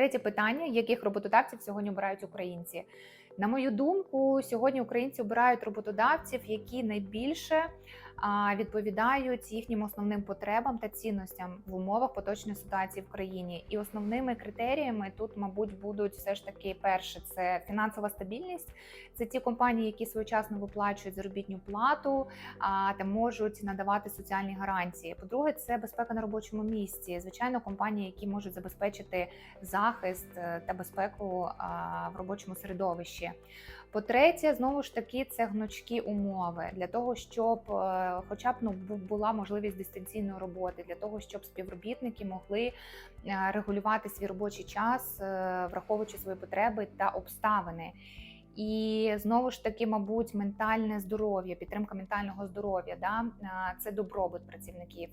Третє питання: яких роботодавців сьогодні обирають українці? На мою думку, сьогодні українці обирають роботодавців, які найбільше відповідають їхнім основним потребам та цінностям в умовах поточної ситуації в країні. І основними критеріями тут, мабуть, будуть все ж таки перше це фінансова стабільність. Це ті компанії, які своєчасно виплачують заробітну плату та можуть надавати соціальні гарантії. По-друге, це безпека на робочому місці. Звичайно, компанії, які можуть забезпечити захист е, та безпеку в робочому середовищі. По-третє, знову ж таки, це гнучкі умови для того, щоб, е, хоча б ну була можливість дистанційної роботи, для того, щоб співробітники могли е, регулювати свій робочий час, е, враховуючи свої потреби та обставини. І знову ж таки, мабуть, ментальне здоров'я, підтримка ментального здоров'я, да це добробут працівників.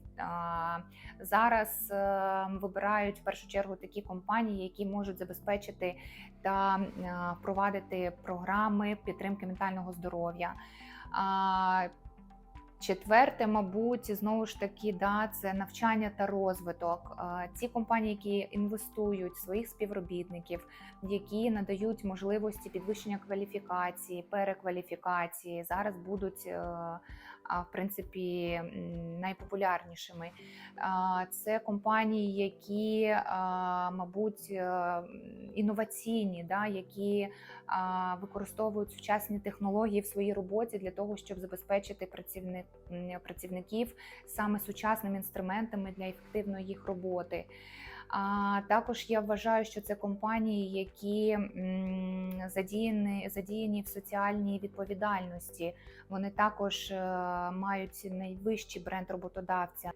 Зараз е, вибирають в першу чергу такі компанії, які можуть забезпечити та впровадити програми підтримки ментального здоров'я. Четверте, мабуть, знову ж таки, да, це навчання та розвиток. Ці компанії, які інвестують своїх співробітників, які надають можливості підвищення кваліфікації, перекваліфікації, зараз будуть е, в принципі найпопулярнішими. Це компанії, які, мабуть, е, інноваційні, да, які використовують сучасні технології в своїй роботі для того, щоб забезпечити працівник, працівників саме сучасними інструментами для ефективної їх роботи. А також я вважаю, що це компанії, які задіяні, задіяні в соціальній відповідальності. Вони також е, мають найвищий бренд роботодавця.